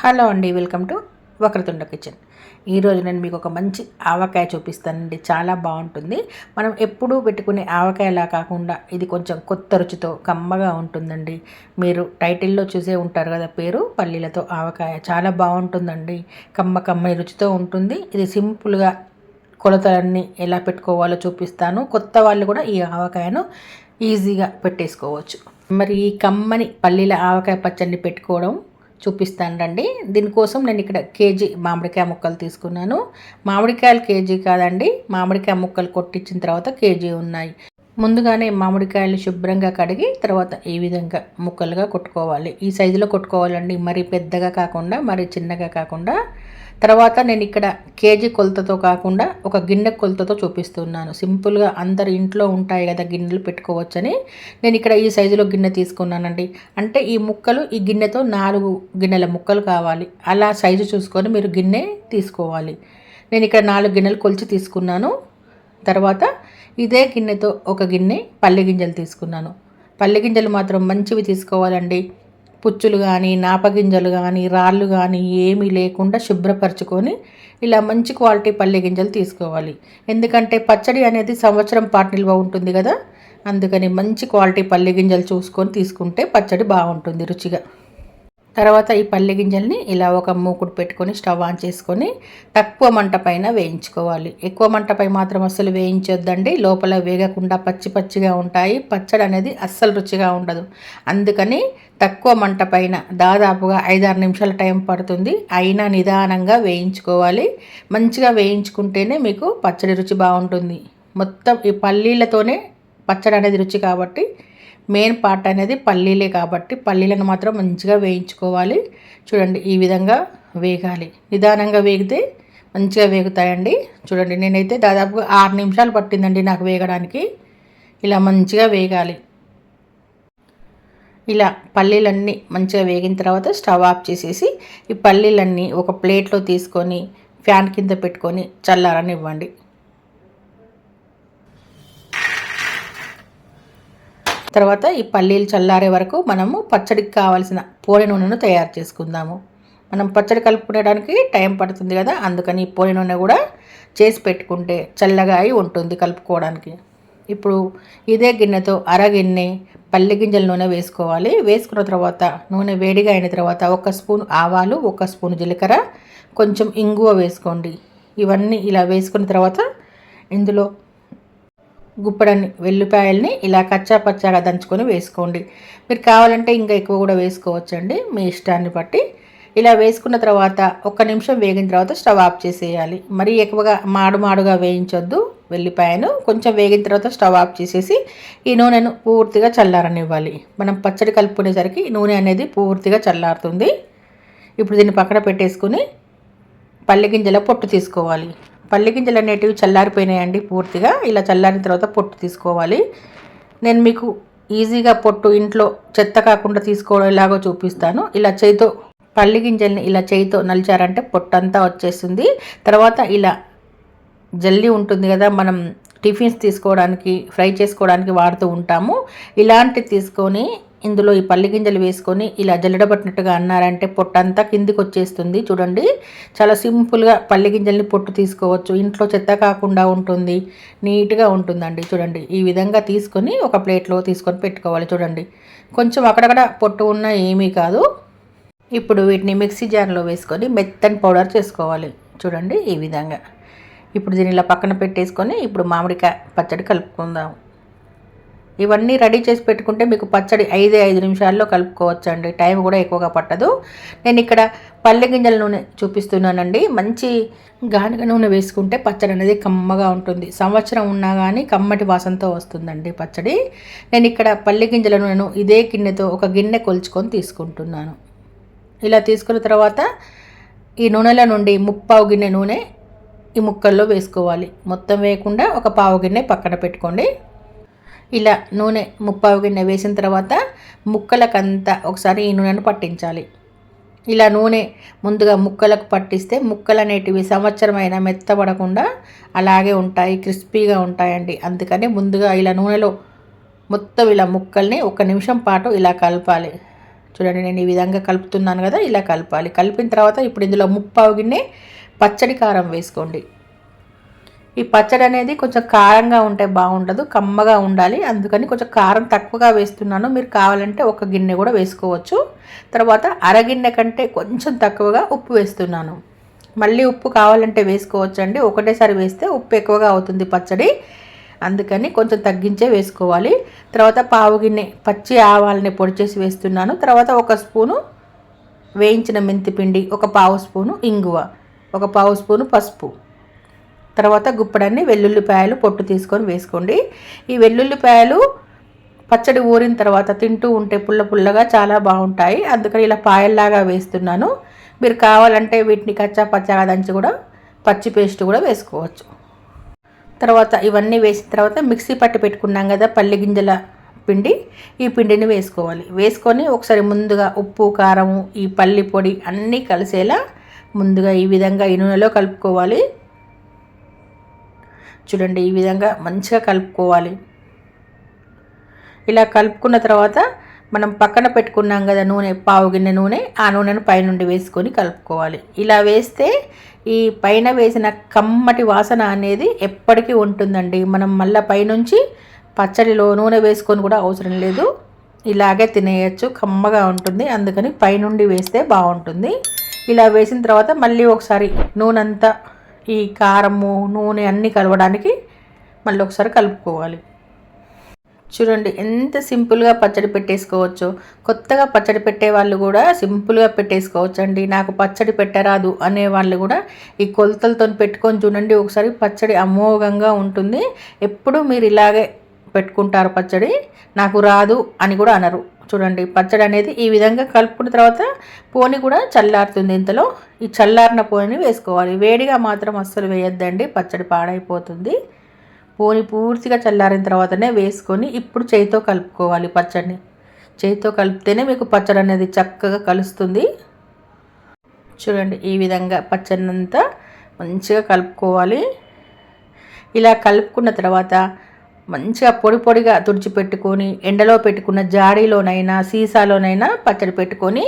Hello అండి welcome to Vakratunda kitchen. ఈరోజు నేను మీకు ఒక మంచి ఆవకాయ చూపిస్తానండి చాలా బాగుంటుంది. మనం ఎప్పుడూ పెట్టుకునే ఆవకాయలా కాకుండా ఇది కొంచెం కొత్త రుచితో కమ్మగా ఉంటుందండి. మీరు టైటిల్లో చూసే ఉంటారు కదా పేరు పల్లీలతో ఆవకాయ చాలా బాగుంటుందండి. కమ్మ కమ్మని రుచితో ఉంటుంది. ఇది సింపుల్గా కొలతలన్నీ ఎలా పెట్టుకోవాలో చూపిస్తాను. కొత్త వాళ్ళు కూడా ఈ ఆవకాయను ఈజీగా పెట్టేసుకోవచ్చు. మరి ఈ కమ్మని పల్లీల ఆవకాయ పచ్చడిని పెట్టుకోవడం చూపిస్తాను రండి దీనికోసం నేను ఇక్కడ కేజీ మామిడికాయ ముక్కలు తీసుకున్నాను. మామిడికాయలు కేజీ కాదండి. మామిడికాయ ముక్కలు కొట్టించిన తర్వాత కేజీ ఉన్నాయి. ముందుగానే మామిడికాయలు శుభ్రంగా కడిగి తర్వాత ఈ విధంగా ముక్కలుగా కొట్టుకోవాలి. ఈ సైజులో కొట్టుకోవాలండి. మరి పెద్దగా కాకుండా మరి చిన్నగా కాకుండా. తర్వాత నేను ఇక్కడ కేజీ కొలతతో కాకుండా ఒక గిన్నె కొలతతో చూపిస్తున్నాను. సింపుల్గా అందరు ఇంట్లో ఉంటాయి కదా గిన్నెలు పెట్టుకోవచ్చని. నేను ఇక్కడ ఈ సైజులో గిన్నె తీసుకున్నానండి. అంటే ఈ ముక్కలు ఈ గిన్నెతో నాలుగు గిన్నెల ముక్కలు కావాలి. అలా సైజు చూసుకొని మీరు గిన్నె తీసుకోవాలి. నేను ఇక్కడ నాలుగు గిన్నెలు కొలిచి తీసుకున్నాను. తర్వాత ఇదే గిన్నెతో ఒక గిన్నె పల్లె గింజలు తీసుకున్నాను. పల్లె గింజలు మాత్రం మంచివి తీసుకోవాలండి. పుచ్చులు కానీ నాపగింజలు కానీ రాళ్ళు కానీ ఏమీ లేకుండా శుభ్రపరచుకొని ఇలా మంచి క్వాలిటీ పల్లె గింజలు తీసుకోవాలి. ఎందుకంటే పచ్చడి అనేది సంవత్సరం పాటు నిల్వ ఉంటుంది కదా. అందుకని మంచి క్వాలిటీ పల్లె గింజలు చూసుకొని తీసుకుంటే పచ్చడి బాగుంటుంది రుచిగా. తర్వాత ఈ పల్లె గింజల్ని ఇలా ఒక మూకుడు పెట్టుకొని స్టవ్ ఆన్ చేసుకొని తక్కువ మంట పైన వేయించుకోవాలి. ఎక్కువ మంటపై మాత్రం అస్సలు వేయించొద్దండి. లోపల వేగకుండా పచ్చి పచ్చిగా ఉంటాయి. పచ్చడి అనేది అస్సలు రుచిగా ఉండదు. అందుకని తక్కువ మంట పైన దాదాపుగా ఐదారు నిమిషాల టైం పడుతుంది. అయినా నిదానంగా వేయించుకోవాలి. మంచిగా వేయించుకుంటేనే మీకు పచ్చడి రుచి బాగుంటుంది. మొత్తం ఈ పల్లీలతోనే పచ్చడి అనేది రుచి కాబట్టి మెయిన్ పార్ట్ అనేది పల్లీలే కాబట్టి పల్లీలను మాత్రం మంచిగా వేయించుకోవాలి. చూడండి ఈ విధంగా వేగాలి. నిదానంగా వేగితే మంచిగా వేగుతాయండి. చూడండి నేనైతే దాదాపు ఆరు నిమిషాలు పట్టిందండి నాకు వేగడానికి. ఇలా మంచిగా వేగాలి. ఇలా పల్లీలన్నీ మంచిగా వేగిన తర్వాత స్టవ్ ఆఫ్ చేసేసి ఈ పల్లీలన్నీ ఒక ప్లేట్లో తీసుకొని ఫ్యాన్ కింద పెట్టుకొని చల్లారనివ్వండి. తర్వాత ఈ పల్లీలు చల్లారే వరకు మనము పచ్చడికి కావాల్సిన పోలి నూనెను తయారు చేసుకుందాము. మనం పచ్చడి కలుపుకునేడానికి టైం పడుతుంది కదా అందుకని ఈ పోలి నూనె కూడా చేసి పెట్టుకుంటే చల్లగా అయి ఉంటుంది కలుపుకోవడానికి. ఇప్పుడు ఇదే గిన్నెతో అరగిన్నె పల్లి గింజల నూనె వేసుకోవాలి. వేసుకున్న తర్వాత నూనె వేడిగా అయిన తర్వాత ఒక స్పూన్ ఆవాలు ఒక స్పూన్ జీలకర్ర కొంచెం ఇంగువ వేసుకోండి. ఇవన్నీ ఇలా వేసుకున్న తర్వాత ఇందులో గుప్పడని వెల్లిపాయల్ని ఇలా కచ్చా పచ్చాగా దంచుకొని వేసుకోండి. మీరు కావాలంటే ఇంకా ఎక్కువ కూడా వేసుకోవచ్చండి. మీ ఇష్టాన్ని బట్టి ఇలా వేసుకున్న తర్వాత ఒక్క నిమిషం వేగిన తర్వాత స్టవ్ ఆఫ్ చేసేయాలి. మరీ ఎక్కువగా మాడు మాడుగా వేయించొద్దు. వెల్లిపాయను కొంచెం వేగిన తర్వాత స్టవ్ ఆఫ్ చేసేసి ఈ నూనెను పూర్తిగా చల్లారనివ్వాలి. మనం పచ్చడి కలుపుకునేసరికి నూనె అనేది పూర్తిగా చల్లారుతుంది. ఇప్పుడు దీన్ని పక్కన పెట్టేసుకుని పల్లె గింజల పొట్టు తీసుకోవాలి. పల్లి గింజలు అనేటివి చల్లారిపోయినాయండి పూర్తిగా. ఇలా చల్లారిన తర్వాత పొట్టు తీసుకోవాలి. నేను మీకు ఈజీగా పొట్టు ఇంట్లో చెత్త కాకుండా తీసుకోవడం ఎలాగో చూపిస్తాను. ఇలా చేయితో పల్లి గింజల్ని ఇలా చేయితో నలిచారంటే పొట్టంతా వచ్చేస్తుంది తర్వాత ఇలా జల్లి ఉంటుంది కదా మనం టిఫిన్స్ తీసుకోవడానికి ఫ్రై చేసుకోవడానికి వాడుతూ ఉంటాము. ఇలాంటి తీసుకొని ఇందులో ఈ పల్లి గింజలు వేసుకొని ఇలా జల్లడబట్టినట్టుగా అన్నారంటే పొట్టంతా కిందికి వచ్చేస్తుంది. చూడండి చాలా సింపుల్గా పల్లి గింజల్ని పొట్టు తీసుకోవచ్చు. ఇంట్లో చెత్త కాకుండా ఉంటుంది నీట్గా ఉంటుందండి. చూడండి ఈ విధంగా తీసుకొని ఒక ప్లేట్లో తీసుకొని పెట్టుకోవాలి. చూడండి కొంచెం అక్కడక్కడ పొట్టు ఉన్న ఏమీ కాదు. ఇప్పుడు వీటిని మిక్సీ జార్లో వేసుకొని మెత్తని పౌడర్ చేసుకోవాలి. చూడండి ఈ విధంగా. ఇప్పుడు దీని ఇలా పక్కన పెట్టేసుకొని ఇప్పుడు మామిడికాయ పచ్చడి కలుపుకుందాం. ఇవన్నీ రెడీ చేసి పెట్టుకుంటే మీకు పచ్చడి ఐదే ఐదు నిమిషాల్లో కలుపుకోవచ్చు అండి టైం కూడా ఎక్కువగా పట్టదు. నేను ఇక్కడ పల్లె గింజల నూనె చూపిస్తున్నానండి. మంచి గానుగ నూనె వేసుకుంటే పచ్చడి అనేది కమ్మగా ఉంటుంది. సంవత్సరం ఉన్నా కానీ కమ్మటి వాసనతో వస్తుందండి పచ్చడి. నేను ఇక్కడ పల్లె గింజల నూనెను ఇదే గిన్నెతో ఒక గిన్నె కొలుచుకొని తీసుకుంటున్నాను. ఇలా తీసుకున్న తర్వాత ఈ నూనెల నుండి ముప్పావు గిన్నె నూనె ఈ ముక్కల్లో వేసుకోవాలి. మొత్తం వేయకుండా ఒక పావు గిన్నె పక్కన పెట్టుకోండి. ఇలా నూనె ముప్పావు గిన్నె వేసిన తర్వాత ముక్కలకంతా ఒకసారి ఈ నూనెను పట్టించాలి. ఇలా నూనె ముందుగా ముక్కలకు పట్టిస్తే ముక్కలు అనేటివి సంవత్సరమైన మెత్తబడకుండా అలాగే ఉంటాయి క్రిస్పీగా ఉంటాయండి. అందుకని ముందుగా ఇలా నూనెలో మొత్తం ఇలా ముక్కల్ని ఒక నిమిషం పాటు ఇలా కలపాలి. చూడండి నేను ఈ విధంగా కలుపుతున్నాను కదా ఇలా కలపాలి. కలిపిన తర్వాత ఇప్పుడు ఇందులో ముప్పావు గిన్నె పచ్చడి కారం వేసుకోండి. ఈ పచ్చడి అనేది కొంచెం కారంగా ఉంటే బాగుండదు కమ్మగా ఉండాలి. అందుకని కొంచెం కారం తక్కువగా వేస్తున్నాను. మీరు కావాలంటే ఒక గిన్నె కూడా వేసుకోవచ్చు. తర్వాత అరగిన్నె కంటే కొంచెం తక్కువగా ఉప్పు వేస్తున్నాను. మళ్ళీ ఉప్పు కావాలంటే వేసుకోవచ్చు అండి ఒకటేసారి వేస్తే ఉప్పు ఎక్కువగా అవుతుంది పచ్చడి. అందుకని కొంచెం తగ్గించే వేసుకోవాలి. తర్వాత పావు గిన్నె పచ్చి ఆవాలని పొడి చేసి వేస్తున్నాను. తర్వాత ఒక స్పూను వేయించిన మెంతిపిండి ఒక పావు స్పూను ఇంగువ ఒక పావు స్పూను పసుపు. తర్వాత గుప్పడన్ని వెల్లుల్లిపాయలు పొట్టు తీసుకొని వేసుకోండి. ఈ వెల్లుల్లిపాయలు పచ్చడి ఊరిన తర్వాత తింటూ ఉంటే పుల్ల పుల్లగా చాలా బాగుంటాయి. అందుకని ఇలా పాయల్లాగా వేస్తున్నాను. మీరు కావాలంటే వీటిని కచ్చా పచ్చగా దంచి కూడా పచ్చి పేస్ట్ కూడా వేసుకోవచ్చు. తర్వాత ఇవన్నీ వేసిన తర్వాత మిక్సీ పట్టి పెట్టుకున్నాం కదా పల్లి గింజల పిండి ఈ పిండిని వేసుకోవాలి. వేసుకొని ఒకసారి ముందుగా ఉప్పు కారము ఈ పల్లి పొడి అన్నీ కలిసేలా ముందుగా ఈ విధంగా ఈ నూనెలో కలుపుకోవాలి. చూడండి ఈ విధంగా మంచిగా కలుపుకోవాలి. ఇలా కలుపుకున్న తర్వాత మనం పక్కన పెట్టుకున్నాం కదా నూనె పావు గిన్నె నూనె ఆ నూనెను పైనుండి వేసుకొని కలుపుకోవాలి. ఇలా వేస్తే ఈ పైన వేసిన కమ్మటి వాసన అనేది ఎప్పటికీ ఉంటుందండి. మనం మళ్ళీ పైనుంచి పచ్చడిలో నూనె వేసుకొని కూడా అవసరం లేదు. ఇలాగే తినేయచ్చు కమ్మగా ఉంటుంది. అందుకని పైనుండి వేస్తే బాగుంటుంది. ఇలా వేసిన తర్వాత మళ్ళీ ఒకసారి నూనె అంతా ఈ కారము నూనె అన్నీ కలవడానికి మళ్ళీ ఒకసారి కలుపుకోవాలి. చూడండి ఎంత సింపుల్గా పచ్చడి పెట్టేసుకోవచ్చు. కొత్తగా పచ్చడి పెట్టే వాళ్ళు కూడా సింపుల్గా పెట్టేసుకోవచ్చు అండి నాకు పచ్చడి పెట్టరాదు అనే వాళ్ళు కూడా ఈ కొలతలతో పెట్టుకొని చూడండి ఒకసారి పచ్చడి అమోఘంగా ఉంటుంది. ఎప్పుడు మీరు ఇలాగే పెట్టుకుంటారు పచ్చడి నాకు రాదు అని కూడా అనరు. చూడండి పచ్చడి అనేది ఈ విధంగా కలుపుకున్న తర్వాత పోని కూడా చల్లారుతుంది ఇంతలో. ఈ చల్లారిన పోని వేసుకోవాలి. వేడిగా మాత్రం అస్సలు వేయొద్దండి పచ్చడి పాడైపోతుంది. పోని పూర్తిగా చల్లారిన తర్వాతనే వేసుకొని ఇప్పుడు చేయితో కలుపుకోవాలి పచ్చడిని. చేయితో కలిపితేనే మీకు పచ్చడి అనేది చక్కగా కలుస్తుంది. చూడండి ఈ విధంగా పచ్చడినంతా మంచిగా కలుపుకోవాలి. ఇలా కలుపుకున్న తర్వాత మంచిగా పొడి పొడిగా తుడిచిపెట్టుకొని ఎండలో పెట్టుకున్న జాడీలోనైనా సీసాలోనైనా పచ్చడి పెట్టుకొని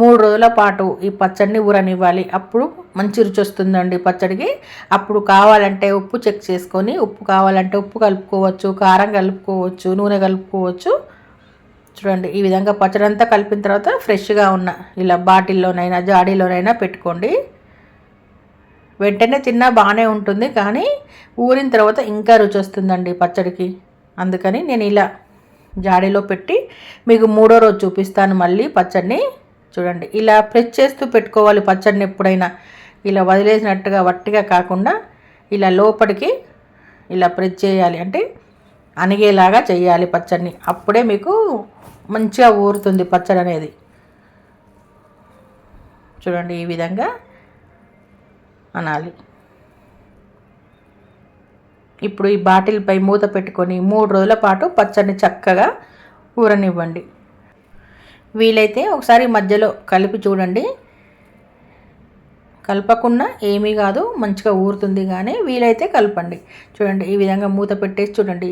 మూడు రోజుల పాటు ఈ పచ్చడిని ఊరనివ్వాలి. అప్పుడు మంచి రుచి వస్తుందండి పచ్చడికి. అప్పుడు కావాలంటే ఉప్పు చెక్ చేసుకొని ఉప్పు కావాలంటే ఉప్పు కలుపుకోవచ్చు కారం కలుపుకోవచ్చు నూనె కలుపుకోవచ్చు. చూడండి ఈ విధంగా పచ్చడి అంతా కలిపిన తర్వాత ఫ్రెష్గా ఉన్న ఇలా బాటిల్లోనైనా జాడీలోనైనా పెట్టుకోండి. వెంటనే తిన్నా బాగానే ఉంటుంది కానీ ఊరిన తర్వాత ఇంకా రుచి వస్తుందండి పచ్చడికి. అందుకని నేను ఇలా జాడీలో పెట్టి మీకు మూడో రోజు చూపిస్తాను మళ్ళీ పచ్చడిని. చూడండి ఇలా ప్రెస్ చేస్తూ పెట్టుకోవాలి పచ్చడిని ఎప్పుడైనా. ఇలా వదిలేసినట్టుగా వట్టిగా కాకుండా ఇలా లోపలికి ఇలా ప్రెస్ చేయాలి. అంటే అణిగేలాగా చేయాలి పచ్చడిని. అప్పుడే మీకు మంచిగా ఊరుతుంది పచ్చడి అనేది చూడండి ఈ విధంగా అనాలి. ఇప్పుడు ఈ బాటిల్పై మూత పెట్టుకొని మూడు రోజుల పాటు పచ్చడిని చక్కగా ఊరనివ్వండి. వీలైతే ఒకసారి మధ్యలో కలిపి చూడండి. కలపకుండా ఏమీ కాదు మంచిగా ఊరుతుంది కానీ వీలైతే కలపండి. చూడండి ఈ విధంగా మూత పెట్టేసి చూడండి.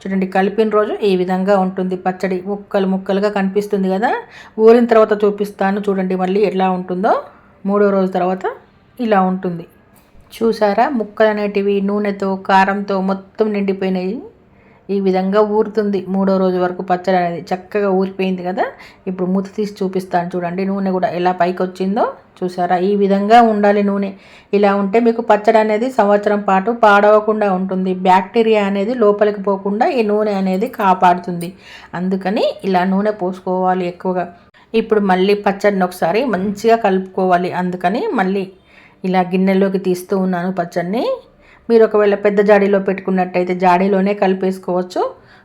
చూడండి కలిపిన రోజు ఈ విధంగా ఉంటుంది. పచ్చడి ముక్కలు ముక్కలుగా కనిపిస్తుంది కదా? ఊరిన తర్వాత చూపిస్తాను చూడండి మళ్ళీ ఎట్లా ఉంటుందో. మూడో రోజు తర్వాత ఇలా ఉంటుంది. చూసారా? ముక్కలు అనేటివి నూనెతో కారంతో మొత్తం నిండిపోయినాయి. ఈ విధంగా ఊరుతుంది. మూడో రోజు వరకు పచ్చడి అనేది చక్కగా ఊరిపోయింది కదా? ఇప్పుడు మూత తీసి చూపిస్తాను చూడండి. నూనె కూడా ఎలా పైకి వచ్చిందో చూసారా? ఈ విధంగా ఉండాలి నూనె. ఇలా ఉంటే మీకు పచ్చడి అనేది సంవత్సరం పాటు పాడవకుండా ఉంటుంది. బ్యాక్టీరియా అనేది లోపలికి పోకుండా ఈ నూనె అనేది కాపాడుతుంది. అందుకని ఇలా నూనె పోసుకోవాలి ఎక్కువగా. ఇప్పుడు మళ్ళీ పచ్చడిని ఒకసారి మంచిగా కలుపుకోవాలి. అందుకని మళ్ళీ ఇలా గిన్నెలోకి తీస్తూ ఉన్నాను పచ్చడిని మీరు ఒకవేళ పెద్ద జాడీలో పెట్టుకున్నట్టయితే జాడీలోనే కలిపేసుకోవచ్చు.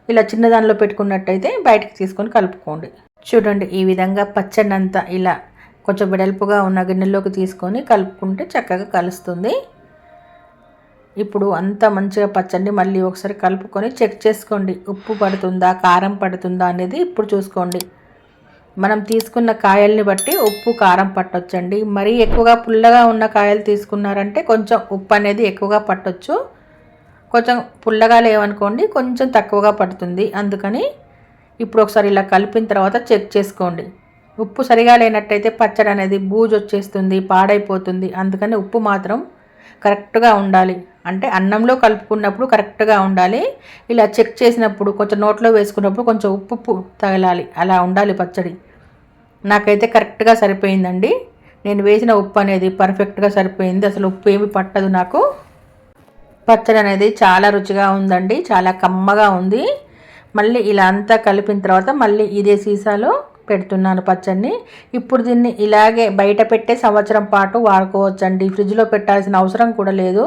ఇలా చిన్నదానిలో పెట్టుకున్నట్టయితే బయటకు తీసుకొని కలుపుకోండి. చూడండి ఈ విధంగా పచ్చడి అంతా ఇలా కొంచెం వెడల్పుగా ఉన్న గిన్నెలోకి తీసుకొని కలుపుకుంటే చక్కగా కలుస్తుంది. ఇప్పుడు అంతా మంచిగా పచ్చడి మళ్ళీ ఒకసారి కలుపుకొని చెక్ చేసుకోండి. ఉప్పు పడుతుందా కారం పడుతుందా అనేది ఇప్పుడు చూసుకోండి. మనం తీసుకున్న కాయల్ని బట్టి ఉప్పు కారం పట్టొచ్చండి. మరీ ఎక్కువగా పుల్లగా ఉన్న కాయలు తీసుకున్నారంటే కొంచెం ఉప్పు అనేది ఎక్కువగా పట్టొచ్చు. కొంచెం పుల్లగా లేవనుకోండి కొంచెం తక్కువగా పడుతుంది. అందుకని ఇప్పుడు ఒకసారి ఇలా కలిపిన తర్వాత చెక్ చేసుకోండి. ఉప్పు సరిగా లేనట్టయితే పచ్చడి అనేది బూజు వచ్చేస్తుంది పాడైపోతుంది. అందుకని ఉప్పు మాత్రం కరెక్ట్గా ఉండాలి. అంటే అన్నంలో కలుపుకున్నప్పుడు కరెక్ట్గా ఉండాలి. ఇలా చెక్ చేసినప్పుడు కొంచెం నోట్లో వేసుకున్నప్పుడు కొంచెం ఉప్పు ఉప్పు తగలాలి. అలా ఉండాలి పచ్చడి. నాకైతే కరెక్ట్గా సరిపోయిందండి. నేను వేసిన ఉప్పు అనేది పర్ఫెక్ట్గా సరిపోయింది. అసలు ఉప్పు ఏమి పట్టదు నాకు. పచ్చడి అనేది చాలా రుచిగా ఉందండి. చాలా కమ్మగా ఉంది. మళ్ళీ ఇలా అంతా కలిపిన తర్వాత మళ్ళీ ఇదే సీసాలో పెడుతున్నాను పచ్చడిని. ఇప్పుడు దీన్ని ఇలాగే బయట పెట్టే సంవత్సరం పాటు వాడుకోవచ్చండి. ఫ్రిడ్జ్లో పెట్టాల్సిన అవసరం కూడా లేదు.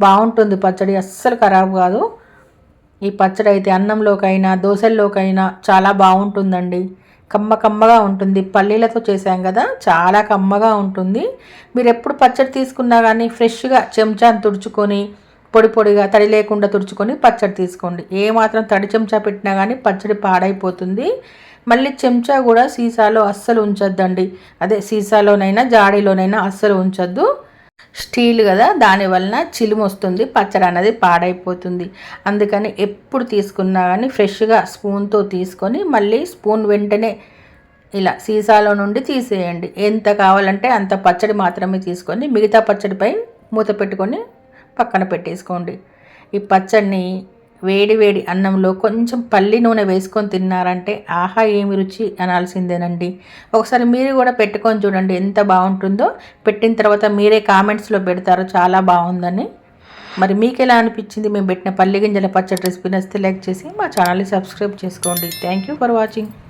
బాగుంటుంది పచ్చడి అస్సలు ఖరాబ్ కాదు. ఈ పచ్చడి అయితే అన్నంలోకైనా దోశల్లోకైనా చాలా బాగుంటుందండి. కమ్మ కమ్మగా ఉంటుంది. పల్లీలతో చేసాం కదా చాలా కమ్మగా ఉంటుంది. మీరు ఎప్పుడు పచ్చడి తీసుకున్నా కానీ ఫ్రెష్గా చెంచాను తుడుచుకొని పొడి పొడిగా తడి లేకుండా తుడుచుకొని పచ్చడి తీసుకోండి. ఏ మాత్రం తడి చెంచా పెట్టినా కానీ పచ్చడి పాడైపోతుంది. మళ్ళీ చెంచా కూడా సీసాలో అస్సలు ఉంచొద్దండి. అదే సీసాలోనైనా జాడీలోనైనా అస్సలు ఉంచొద్దు. స్టీల్ కదా దానివలన చిలుము వస్తుంది పచ్చడి అనేది పాడైపోతుంది. అందుకని ఎప్పుడు తీసుకున్నా కానీ ఫ్రెష్గా స్పూన్తో తీసుకొని మళ్ళీ స్పూన్ వెంటనే ఇలా సీసాలో నుండి తీసేయండి. ఎంత కావాలంటే అంత పచ్చడి మాత్రమే తీసుకొని మిగతా పచ్చడిపై మూత పెట్టుకొని పక్కన పెట్టేసుకోండి. ఈ పచ్చడిని వేడి వేడి అన్నంలో కొంచెం పల్లి నూనె వేసుకొని తిన్నారంటే ఆహా ఏమి రుచి అనాల్సిందేనండి. ఒకసారి మీరు కూడా పెట్టుకొని చూడండి ఎంత బాగుంటుందో. పెట్టిన తర్వాత మీరే కామెంట్స్లో పెడతారు చాలా బాగుందని. మరి మీకు ఎలా అనిపించింది? మేము పెట్టిన పల్లి గింజల పచ్చడి రెసిపీ నచ్చితే లైక్ చేసి మా ఛానల్ని సబ్స్క్రైబ్ చేసుకోండి. Thank you for watching.